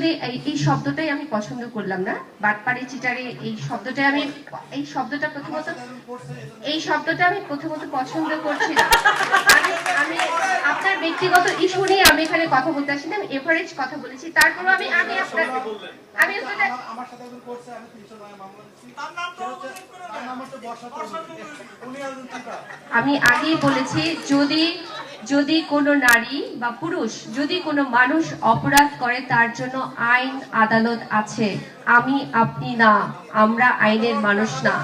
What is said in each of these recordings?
যদি এই শব্দটাই আমি পছন্দ করলাম না। বাটপাড়ি চিটারে এই শব্দটাই আমি, এই শব্দটা প্রথমত, এই শব্দটা আমি প্রথমত পছন্দ করছি না। আমি আমি আপনার ব্যক্তিগত ইস্যু নিয়ে আমি এখানে কথা বলতে আসিনি আমি এভারেজ কথা বলেছি। তারপরও আমি আমি আপনার, আমি আমার- সাথে করছে, আমি তিনশো নয় মামলা তো আমি আগেই বলেছি, যদি যদি কোনো নারী বা পুরুষ, যদি কোনো মানুষ অপরাধ করে, তার জন্য আইন আদালত আছে। আমি আপনি না, আমরা আইনের মানুষ না।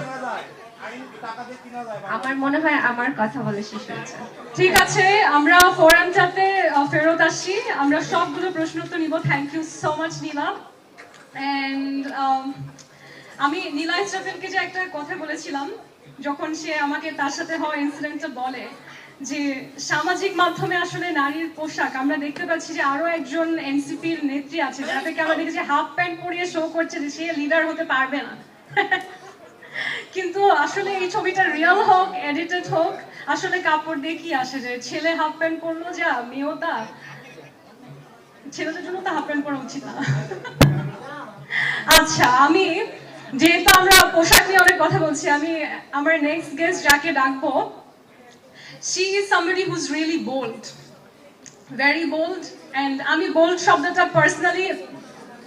আমার মনে হয় আমার কথা বলে শেষ হয়েছে। ঠিক আছে, আমরা ফোরামটাতে ফেরত আসছি আমরা সবগুলো প্রশ্ন উত্তর নিব thank you so much Nila and আমি নীলা ইসরাফিলকে যে একটা কথা বলেছিলাম, যখন সে আমাকে তার সাথে হওয়া ইনসিডেন্টটা বলে, যে সামাজিক মাধ্যমে আসলে নারীর পোশাক, আমরা দেখতে পাচ্ছি যে আরও একজন এনসিপির নেত্রী আছে যাদেরকে আমরা দেখেছি হাফ প্যান্ট পরিয়ে শো করছে যে সে লিডার হতে পারবে না। কিন্তু আসলে এই ছবিটা রিয়েল হোক এডিটেড হোক, আসলে কাপড় দিয়ে কি আসে যে ছেলে হাফ প্যান্ট পরলো যা, মেয়েও তা। ছেলেদের জন্য তো হাফ প্যান্ট পরা উচিত না। আচ্ছা আমি যেহেতু আমরা পোশাক নিয়ে অনেক কথা বলছি, আমি আমার নেক্সট গেস্ট যাকে ডাকবো she is somebody whose really bold very bold and আমি বোল্ড শব্দটা পার্সোনালি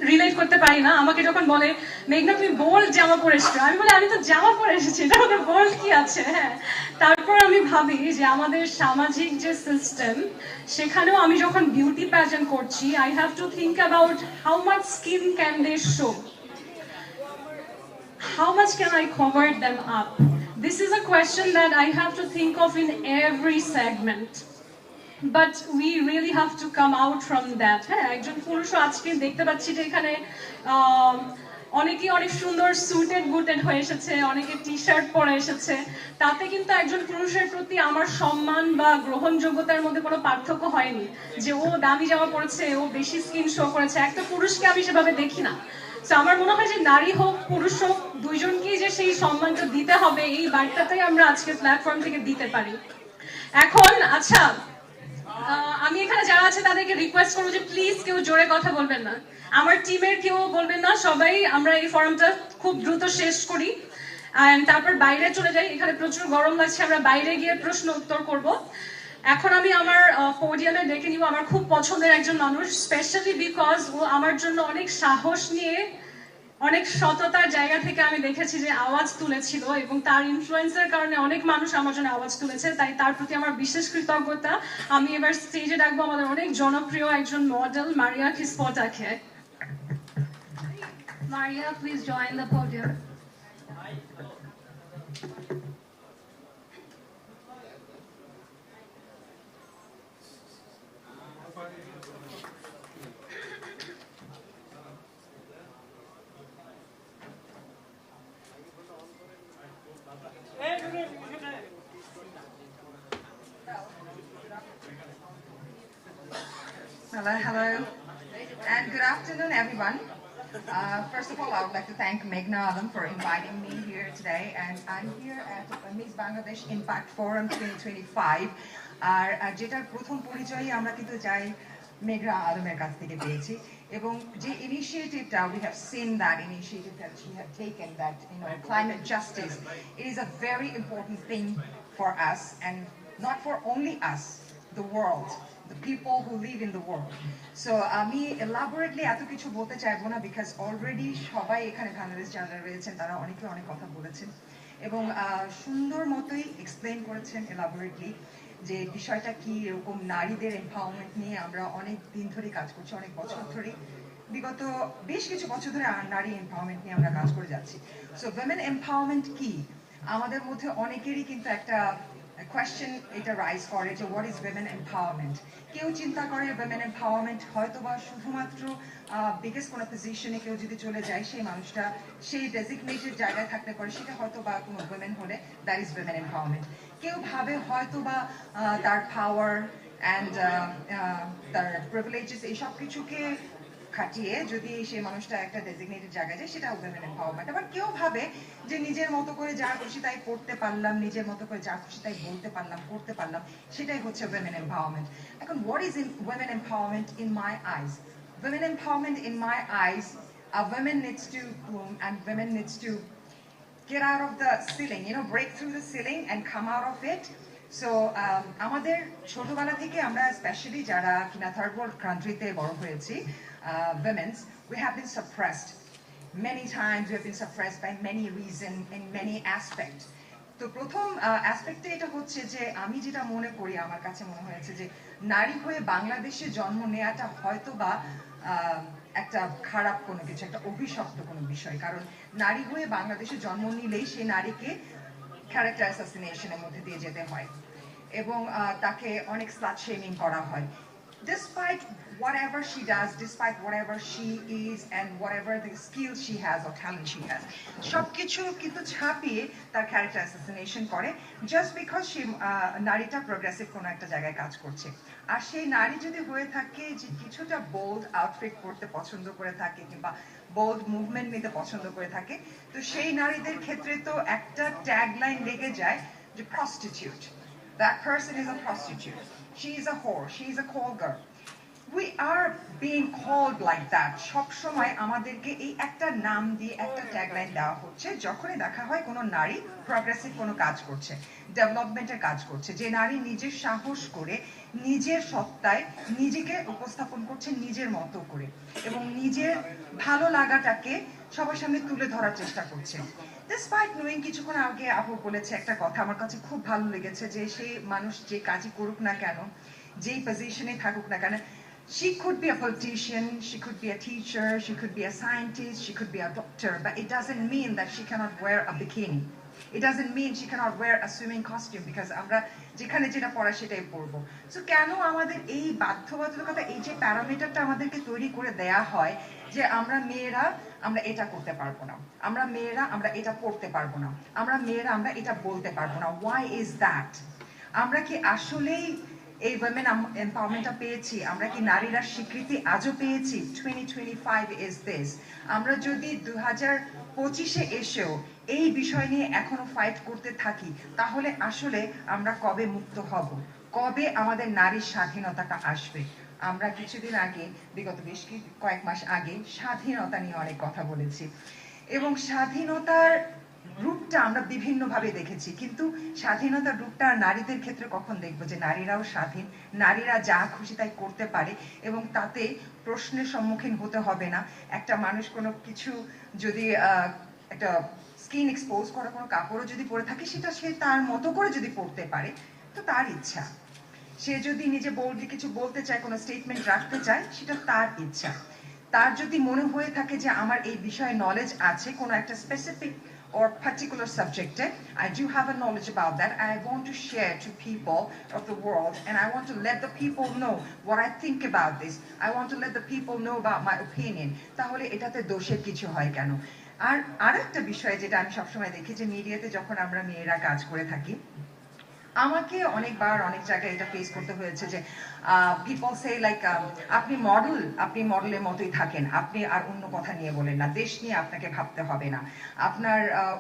রিলেট করতে পারি না। আমাকে যখন বলে, মেঘনা, তুমি বোল্ড জামা পরে এসছো, আমি বলি, আমি তো জামা পরে এসেছি এটা মধ্যে বোল্ড কি আছে? হ্যাঁ তারপর আমি ভাবি যে আমাদের সামাজিক যে সিস্টেম সেখানেও আমি যখন বিউটি প্যাজেন্ট করছি I have to think about how much skin can they show how much can I cover them up? This is a question that I have to think of in every segment. But we really have to come out from that. হ্যাঁ একজন পুরুষও আজকে দেখতে পাচ্ছি যে এখানে আম, অনেকেই অনেক সুন্দর সুটেড বুটেড হয়ে এসেছে অনেকে টি শার্ট পরে এসেছে তাতে কিন্তু একজন পুরুষের প্রতি আমার সম্মান বা গ্রহণযোগ্যতার মধ্যে কোনো পার্থক্য হয়নি যে ও দামি জামা পরেছে ও বেশি স্কিন শো করেছে একটা পুরুষকে আমি সেভাবে দেখি না তো আমার মনে হয় যে নারী হোক পুরুষ হোক দুইজনকেই যে সেই সম্মানটা দিতে হবে, এই বার্তাটাই আমরা আজকে প্ল্যাটফর্ম থেকে দিতে পারি। এখন আচ্ছা আমি এখানে যারা আছে তাদেরকে রিকোয়েস্ট করব যে প্লিজ কেউ জোরে কথা বলবেন না। আমার টিমের কেউ বলবেন না, সবাই আমরা এই ফর্মটা খুব দ্রুত শেষ করি। And তারপর বাইরে চলে যাই, এখানে প্রচুর গরম লাগছে, আমরা বাইরে গিয়ে প্রশ্ন উত্তর করব। এখন আমি আমার পোডিয়ামে ডেকে নিব, আমার খুব পছন্দের একজন মানুষ স্পেশালি বিকজ ও আমার জন্য অনেক সাহস নিয়ে অনেক সততার জায়গা থেকে আমি দেখেছি যে আওয়াজ তুলেছিল এবং তার ইনফ্লুয়েন্সের কারণে অনেক মানুষ আমার জন্য আওয়াজ তুলেছে তাই তার প্রতি আমার বিশেষ কৃতজ্ঞতা। আমি এবার স্টেজে ডাকবো আমাদের অনেক জনপ্রিয় একজন মডেল মারিয়া খিসপটাকে Maria, please join the podium. Hello, hello, and good afternoon, everyone. Uh, first of all, I would like to thank Meghna Adam for inviting me here today, and I'm here at uh, Miss Bangladesh Impact Forum 2025. আর আর যেটার প্রথম পরিচয়ই আমরা কিন্তু যাই মেঘনা আলমের কাছ থেকে পেয়েছি এবং যে ইনিশিয়েটিভটা we have seen that initiative that she have taken that you know climate justice it is a very important thing for us and not for only us the world, the people who live in the world. So, আমি elaborately এত কিছু বলতে চাইব না সবাই এখানে রয়েছেন, তারা অনেকে অনেক কথা বলেছেন। এবং সুন্দর মতোই এক্সপ্লেন করেছেন যে বিষয়টা কি, এরকম নারীদের এম্পাওয়ারমেন্ট নিয়ে আমরা অনেক দিন ধরে কাজ করছি, অনেক বছর ধরে বিগত বেশ কিছু বছর ধরে নারী এম্পাওয়ারমেন্ট নিয়ে আমরা কাজ করে যাচ্ছি। সো উইমেন কি? আমাদের মধ্যে অনেকেরই কিন্তু একটা কোয়েশ্চেন এটা রাইজ করে যে হোয়াট ইজ উইমেন এম্পাওয়ারমেন্ট কেউ চিন্তা করে উইমেন এম্পাওয়ারমেন্ট হয়তো বা শুধুমাত্র বিগেস্ট কোনো পজিশনে কেউ যদি চলে যায়, সেই মানুষটা, সেই ডেজিগনেটেড জায়গায় থাকতে পারে, সেটা হয়তো বা কোনো উইমেন হলে দ্যাট ইজ উইমেন এম্পাওয়ারমেন্ট কেউ ভাবে হয়তো বা তার পাওয়ার অ্যান্ড তার প্রিভিলেজেস এই সব কিছুকে খাটিয়ে যদি সেই মানুষটা একটা ডেজিগনেটেড জায়গায় যায় সেটা উইমেন এম্পাওয়ারমেন্ট আবার কেউ ভাবে যে নিজের মতো করে যা খুশি তাই করতে পারলাম নিজের মতো করে যা খুশি তাই বলতে পারলাম করতে পারলাম সেটাই হচ্ছে উইমেন এম্পাওয়ারমেন্ট এখন what is in women empowerment in my eyes women empowerment in my eyes, a women needs to bloom and women needs to get out of the ceiling, you know, break through the ceiling and out of it. So আমাদের ছোটবেলা থেকে আমরা specially যারা কিনা third world কান্ট্রিতে বড় হয়েছি women's we have been suppressed many times we have been suppressed by many reasons in many aspects তো প্রথম অ্যাসপেক্টে এটা হচ্ছে যে, আমি যেটা মনে করি, আমার কাছে মনে হয়েছে যে, নারী হয়ে বাংলাদেশে জন্ম নেওয়াটা হয়তো বা একটা খারাপ কোনো কিছু, একটা অভিশপ্ত কোনো বিষয়। কারণ নারী হয়ে বাংলাদেশে জন্ম নিলেই সেই নারীকে ক্যারেক্টার অ্যাসাসিনেশনের মধ্যে দিয়ে যেতে হয়। এবং তাকে অনেক স্লাট শেমিং করা হয়। Despite whatever she does, despite whatever she is and whatever the skills she has or talent she has, সবকিছু কিন্তু ছাপিয়ে তার ক্যারেক্টার অ্যাসাসিনেশন করে জাস্ট বিকজ সে নারীটা প্রোগ্রেসিভ কোনো একটা জায়গায় কাজ করছে আর সেই নারী যদি হয়ে থাকে যে কিছুটা বোল্ড আউটফিট করতে পছন্দ করে থাকে কিংবা বোল্ড মুভমেন্ট নিতে পছন্দ করে থাকে তো সেই নারীদের ক্ষেত্রে তো একটা ট্যাগ লাইন লেগে যায় যে prostitute That person is a prostitute. She is a whore. She is a call girl. We are being called like that. সব সময় আমাদেরকে এই একটা নাম দিয়ে একটা ট্যাগলাইন দেওয়া হচ্ছে, যখনই দেখা হয় কোনো নারী প্রগ্রেসিভ কোনো কাজ করছে ডেভেলপমেন্টের কাজ করছে, যে নারী নিজের সাহস করে, নিজের সত্তায় নিজেকে উপস্থাপন করছে নিজের মতো করে এবং নিজের ভালো লাগাটাকে সবার সামনে তুলে ধরার চেষ্টা করছে ডিসপাইট নোয়িং কিছুক্ষণ আগে আপু বলেছে একটা কথা আমার কাছে খুব ভালো লেগেছে যে সেই মানুষ যে কাজই করুক না কেন যেই পজিশনে থাকুক না কেন She could be a politician, she could be a teacher, she could be a scientist, she could be a doctor, but it doesn't mean that she cannot wear a bikini. It doesn't mean she cannot wear a swimming costume because আমরা যেখানে যেটা পড়া সেটাই পরবো so কেন আমাদের এই বাধ্যবাধকতা, এই যে প্যারামিটারটা আমাদেরকে তৈরি করে দেয়া হয় যে আমরা মেয়েরা আমরা এটা করতে পারব না, আমরা মেয়েরা আমরা এটা পড়তে পারব না, আমরা মেয়েরা আমরা এটা বলতে পারব না ওয়াই ইজ দ্যাট আমরা কি আসলেই এই উইমেন এম্পাওয়ারমেন্টটা পেয়েছি। আমরা কি নারীরা স্বীকৃতি আজও পেয়েছি? Twenty twenty five is this আমরা যদি দু হাজার পঁচিশে এসেও এই বিষয় নিয়ে এখনও ফাইট করতে থাকি, তাহলে আসলে আমরা কবে মুক্ত হব? কবে আমাদের নারীর স্বাধীনতাটা আসবে? আমরা কিছুদিন আগে, বিগত বেশ কয়েক মাস আগে স্বাধীনতা নিয়ে অনেক কথা বলেছি। এবং স্বাধীনতার রূপটা আমরা বিভিন্নভাবে দেখেছি, কিন্তু স্বাধীনতার রূপটা নারীদের ক্ষেত্রে কখন দেখব যে নারীরাও স্বাধীন, নারীরা যা খুশি তাই করতে পারে এবং তাতে প্রশ্নের সম্মুখীন হতে হবে না। একটা মানুষ কোনো কিছু যদি একটা স্কিন এক্সপোজ করা, কোনো কাপড়ও যদি পরে থাকে, সেটা সে তার মতো করে যদি পড়তে পারে, তো তার ইচ্ছা। সে যদি নিজে বোল্ডলি কিছু বলতে চায়, কোনো স্টেটমেন্ট রাখতে চায়, সেটা তার ইচ্ছা। তার যদি মনে হয়ে থাকে যে আমার এই বিষয়ে নলেজ আছে, কোনো একটা specific or particular subject, I do have a knowledge about that. I want to share to people of the world, and I want to let the people know what I think about this. I want to let the people know about my opinion. তাহলে এটাতে দোষের কিছু হয় কেন আর আরেকটা বিষয় যেটা আমি সবসময় দেখি যে মিডিয়াতে যখন আমরা মেয়েরা কাজ করে থাকি আমাকে অনেকবার অনেক জায়গায় এটা ফেস করতে হয়েছে যে পিপল সে লাইক আপনি মডেল আপনি মডেলের মতোই থাকেন। আপনি আর অন্য কথা নিয়ে বলেন না। দেশ নিয়ে আপনাকে ভাবতে হবে না। আপনার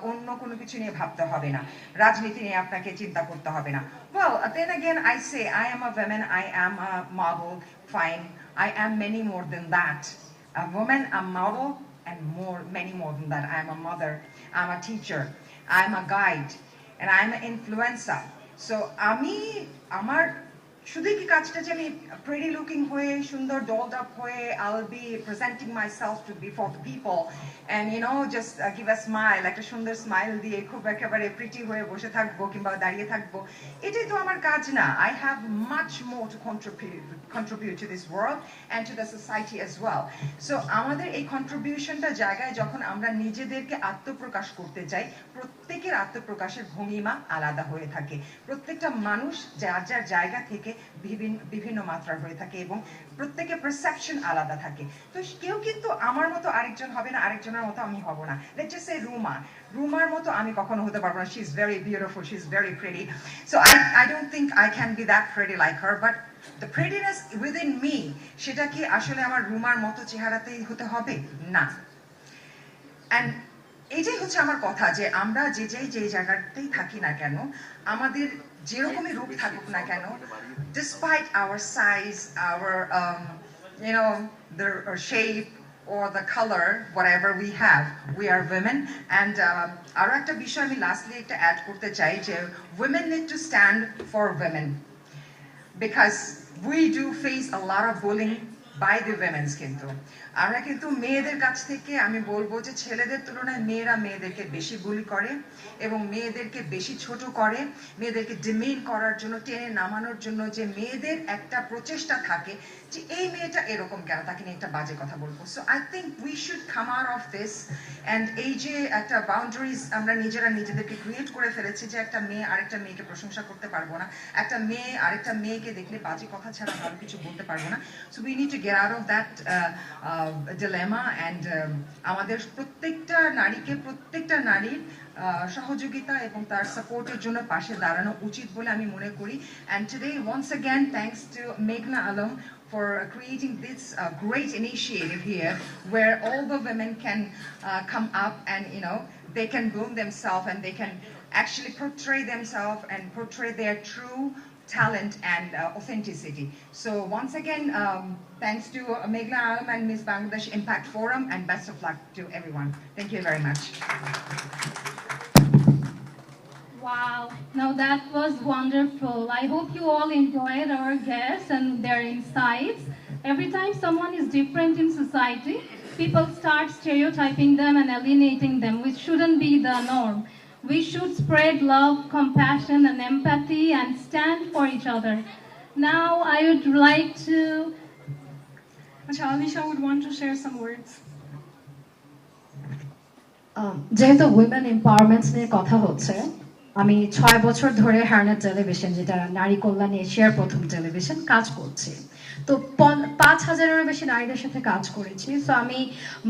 অন্য কোনো কিছু নিয়ে ভাবতে হবে না। রাজনীতি নিয়ে আপনাকে চিন্তা করতে হবে না। Well then again I say I am a women I am a model fine I am many more than that women a model and more many more than that I am a mother I am a teacher I am a guide and I am a influencer so আমি আমার শুধুই কি কাজটা যে আমি looking হয়ে, সুন্দর dolled up হয়ে I will be presenting myself to before people and you know just give a smile একটা সুন্দর স্মাইল দিয়ে খুব একেবারে প্রিটি হয়ে বসে থাকব কিংবা দাঁড়িয়ে থাকব, এটাই তো আমার কাজ না। I have much more to contribute contribute to this world and to the society as well so আমাদের এই কন্ট্রিবিউশনটা জায়গায় যখন আমরা নিজেদেরকে আত্মপ্রকাশ করতে চাই, প্রত্যেকের আত্মপ্রকাশের ভঙ্গিমা আলাদা হয়ে থাকে। প্রত্যেকটা মানুষ যার যার জায়গা থেকে বিভিন্ন বিভিন্ন মাত্রার হয়ে থাকে এবং প্রত্যেকের পারসেপশন আলাদা থাকে। তো কেউ কিন্তু আমার মতো আরেকজন হবে না, আরেকজনের মতো আমি হব না। লেটস সে রুমা রুমার মতো আমি কখনো হতে পারব না। She is very beautiful she is very pretty so I I don't think I can be that pretty like her but the prettiness within me সেটা কি আসলে আমার রুমার মতো চেহারাতেই হতে হবে? না। অ্যান্ড এইটাই হচ্ছে আমার কথা যে আমরা যে যেই, যে জায়গাতেই থাকি না কেন, আমাদের যেরকমই রূপ থাকুক না কেন despite our size our you know, the uh, shape or the color, whatever we have, we are women. And uh, আরো একটা বিষয় আমি লাস্টলি একটা অ্যাড করতে চাই যে women need to stand for women because we do face a lot of bullying by the women's কিন্তু আমরা কিন্তু মেয়েদের কাছ থেকে আমি বলব যে ছেলেদের তুলনায় মেয়েরা মেয়েদেরকে বেশি বুলি করে এবং মেয়েদেরকে বেশি ছোট করে, মেয়েদেরকে ডিমেন করার জন্য, টেনে নামানোর জন্য যে মেয়েদের একটা প্রচেষ্টা থাকে যে এই মেয়েটা এরকম কেন? তাকে নিয়ে একটা বাজে কথা বলব। So I think we should come out of this and এই যে একটা বাউন্ডারিজ আমরা নিজেরা নিজেদেরকে ক্রিয়েট করে ফেলেছি যে একটা মেয়ে আরেকটা মেয়েকে প্রশংসা করতে পারব না, একটা মেয়ে আরেকটা মেয়েকে দেখলে বাজে কথা ছাড়া ভালো কিছু বলতে পারব না। So we need to get out of that dilemma and um, আমাদের প্রত্যেকটা নারীকে প্রত্যেকটা নারীর আহ, সহযোগিতা এবং তার সাপোর্টের জন্য পাশে দাঁড়ানো উচিত বলে আমি মনে করি and today once again thanks to মেঘনা Alam for creating this uh, great initiative here where all the women can uh, come up and you know they can bloom themselves and they can actually portray themselves and portray their true talent and uh, authenticity. So once again, um, thanks to uh, Meghna Alam and Miss Bangladesh Impact Forum and best of luck to everyone. Thank you very much. Wow, now that was wonderful. I hope you all enjoyed our guests and their insights. Every time someone is different in society, people start stereotyping them and alienating them, which shouldn't be the norm. We should spread love, compassion, and empathy and stand for each other. Now, I would like to আচ্ছা Alisha would want to share some words. Um, যেহেতু women empowerment নিয়ে কথা হচ্ছে আমি ছয় বছর ধরে হারনেট television যেটা নারী কল্যাণ এশিয়ার প্রথম টেলিভিশন কাজ করছি তো পাঁচ হাজারেরও বেশি নারীদের সাথে কাজ করেছি। তো আমি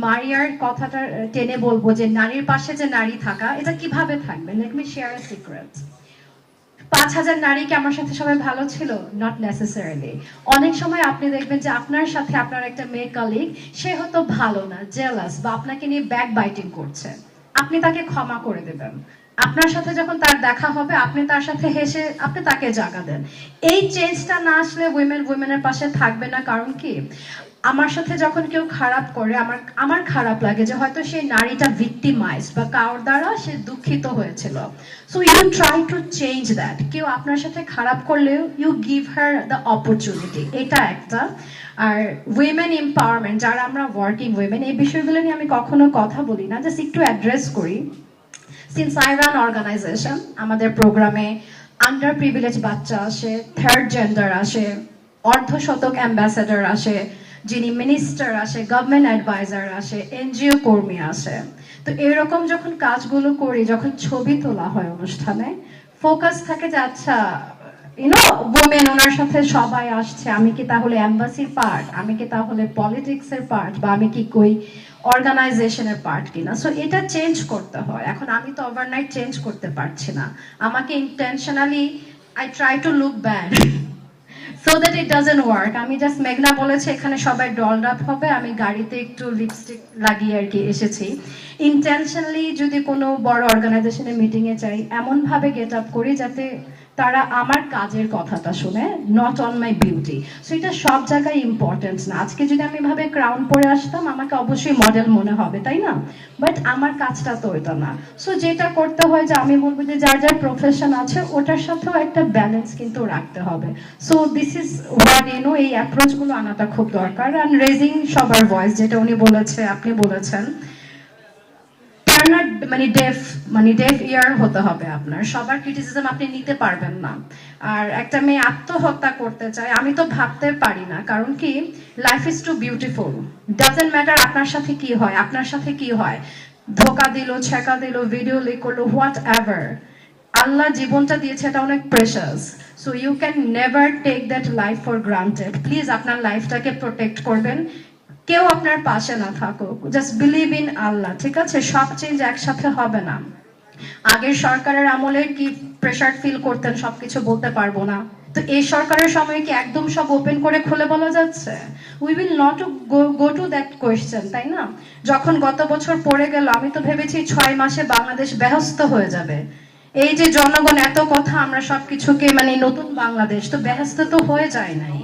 মারিয়ার কথাটা টেনে বলব যে নারীর পাশে যে নারী থাকা, এটা কীভাবে থাকবে? Let me share a secret পাঁচ হাজার নারী কি আমার সাথে সবাই ভালো ছিল? নট নেসেসারিলি অনেক সময় আপনি দেখবেন যে আপনার সাথে আপনার একটা মেয়ে কলিগ সে হয়তো ভালো না জেলাস বা আপনাকে নিয়ে ব্যাক বাইটিং করছে। আপনি তাকে ক্ষমা করে দেবেন। আপনার সাথে যখন তার দেখা হবে, আপনি তার সাথে হেসে আপনি তাকে জাগা দেন। এই চেঞ্জটা না আসলে উইমেন উইমেনের পাশে থাকবে না। কারণ কি? আমার সাথে যখন কেউ খারাপ করে, আমার আমার খারাপ লাগে যে হয়তো সেই নারীটা ভিক্টিমাইজ বা কারোর দ্বারা সে দুঃখিত হয়েছিল। So you try to change that কেউ আপনার সাথে খারাপ করলেও you give her the opportunity এটা একটা। আর উইমেন এম্পাওয়ারমেন্ট যারা আমরা ওয়ার্কিং উইমেন এই বিষয়গুলো নিয়ে আমি কখনো কথা বলি না। জাস্ট একটু অ্যাড্রেস করি। সিন্স আই রান অর্গানাইজেশন আমাদের প্রোগ্রামে আন্ডার প্রিভিলেজ বাচ্চা আসে থার্ড জেন্ডার আসে, অর্ধশতক অ্যাম্বাসেডার আসে, যিনি মিনিস্টার আসে গভর্নমেন্ট অ্যাডভাইজার আসে এনজিও কর্মী আসে। তো এরকম যখন কাজগুলো করি, যখন ছবি তোলা হয় অনুষ্ঠানে ফোকাস থাকে যে আচ্ছা ইউনো ওমেন ওনার সাথে সবাই আসছে, আমি কি তাহলে অ্যাম্বাসির পার্ট আমি কি তাহলে পলিটিক্সের পার্ট বা আমি কি কই অর্গানাইজেশনের পার্ট কিনা। সো এটা চেঞ্জ করতে হয়। এখন আমি তো ওভারনাইট চেঞ্জ করতে পারছি না। আমাকে intentionally I try to look bad so that it doesn't work আমি জাস্ট মেঘনা বলেছে এখানে সবাই ডল আপ হবে। আমি গাড়িতে একটু লিপস্টিক লাগিয়ে আর কি এসেছি। ইন্টেনশনালি যদি কোনো বড় অর্গানাইজেশনের মিটিংয়ে যাই, এমনভাবে গেট আপ করি যাতে তারা আমার কাজের কথাটা শুনে not on my beauty so এটা সব জায়গায় ইম্পর্টেন্ট না। আজকে যদি আমি ভাবে ক্রাউন পরে আসতাম, আমাকে অবশ্যই মডেল মনে হবে, তাই না? বাট আমার কাজটা তো এটা না। সো যেটা করতে হয় যে আমি বলব যে যার যার প্রফেশন আছে, ওটার সাথেও একটা ব্যালেন্স কিন্তু রাখতে হবে। So this is what you know এই অ্যাপ্রোচগুলো আনাটা খুব দরকার। অ্যান্ড রেজিং সবার ভয়েস যেটা উনি বলেছে, আপনি বলেছেন। আপনার মানে ডেফ মানে ডেফ ইয়ার হতে হবে আপনার। সবার ক্রিটিসিজম আপনি নিতে পারবেন না। আর একটা মেয়ে আত্মহত্যা করতে চায়, আমি তো ভাবতে পারি না। কারণ কি? Life is too beautiful doesn't matter আপনার সাথে কি হয়, আপনার সাথে কি হয়। ধোকা দিল ছেকা দিল ভিডিও লিক করল হোয়াট এভার আল্লাহ জীবনটা দিয়েছে, এটা অনেক precious so you can never take that life for granted please আপনার লাইফটাকে প্রোটেক্ট করবেন। কেউ আপনার পাশে না থাকুক। জাস্ট বিলিভ ইন আল্লাহ, ঠিক আছে? সব চেঞ্জ একসাথে হবে না। আগের সরকারের আমলে কি প্রেশার ফিল করতেন, সবকিছু বলতে পারব না। তো এই সরকারের সময় কি একদম সব ওপেন করে খুলে বলা যাচ্ছে? We will not go to that question তাই না? যখন গত বছর পড়ে গেল, আমি তো ভেবেছি ছয় মাসে বাংলাদেশ ব্যস্ত হয়ে যাবে। এই যে জনগণ, এত কথা আমরা সবকিছুকে মানে নতুন বাংলাদেশ, তো ব্যস্ত তো হয়ে যায় নাই।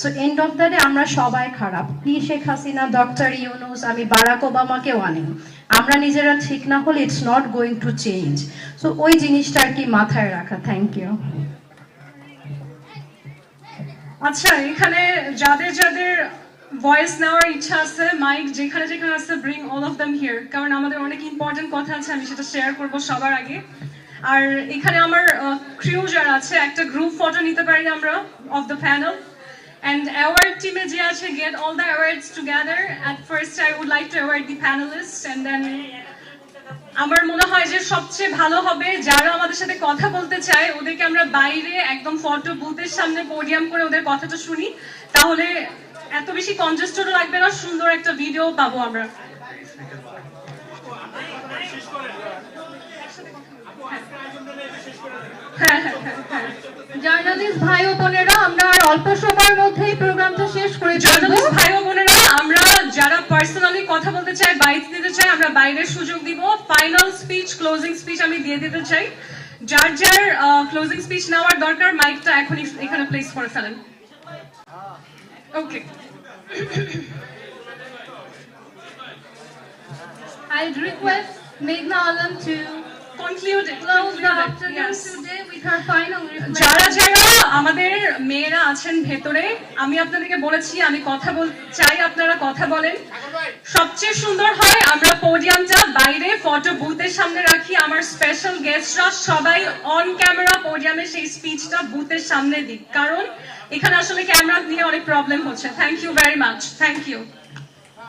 So end of the day আমরা সবাই খারাপ। কি শেখ হাসিনা, ডক্টর ইউনুস, আমি বারাক ওবামাকেও আনি। আমরা নিজেরা ঠিক না হলে it's not going to change so ওই জিনিসটা আর কি মাথায় রাখা। থ্যাংক ইউ আচ্ছা এখানে যাদের যাদের ভয়েস নেওয়ার ইচ্ছা আছে মাইক যেখানে যেখানে আছে bring all of them here কারণ আমাদের অনেক ইম্পর্টেন্ট কথা আছে, আমি সেটা শেয়ার করব সবার আগে। আর এখানে আমার ক্রিউ যারা আছে, একটা গ্রুপ ফটো নিতে পারি আমরা অফ দ্য প্যানেল অ্যাওয়ার্ড টিমে যে আছে get all the awards together at first I would like to award the panelist and then আমার মনে হয় যে সবচেয়ে ভালো হবে যারা আমাদের সাথে কথা বলতে চায়, ওদেরকে আমরা বাইরে একদম ফটো বুথের সামনে পোডিয়াম করে ওদের কথাটা শুনি। তাহলে এত বেশি কনজেস্টেডও লাগবে না, সুন্দর একটা ভিডিও পাবো আমরা। হ্যাঁ হ্যাঁ হ্যাঁ হ্যাঁ। জার্নালিস্ট ভাই ও বোনেরা আমরা আর অল্প সময়ের মধ্যেই প্রোগ্রামটা শেষ করে জার্নালিস্ট ভাই ও বোনেরা আমরা যারা পার্সোনালি কথা বলতে চাই বাইরে দিতে চাই আমরা বাইরের সুযোগ দিব। ফাইনাল স্পিচ ক্লোজিং স্পিচ আমি দিয়ে দিতে চাই। যার যার ক্লোজিং স্পিচ নেওয়ার দরকার মাইকটা এখনই এখানে প্লেস করে ফেলেন। ওকে I'd request Meghna Alam to যারা যারা আমাদের মেয়েরা আছেন ভেতরে আমি আপনাদেরকে বলেছি আমি কথা বল চাই আপনারা কথা বলেন। সবচেয়ে সুন্দর হয় আমরা পোডিয়ামটা বাইরে ফটো বুথের সামনে রাখি। আমার স্পেশাল গেস্টরা সবাই অন ক্যামেরা পোডিয়ামে সেই স্পিচটা বুথের সামনে দিক। কারণ এখানে আসলে ক্যামেরা নিয়ে অনেক প্রবলেম হচ্ছে। Thank you very much thank you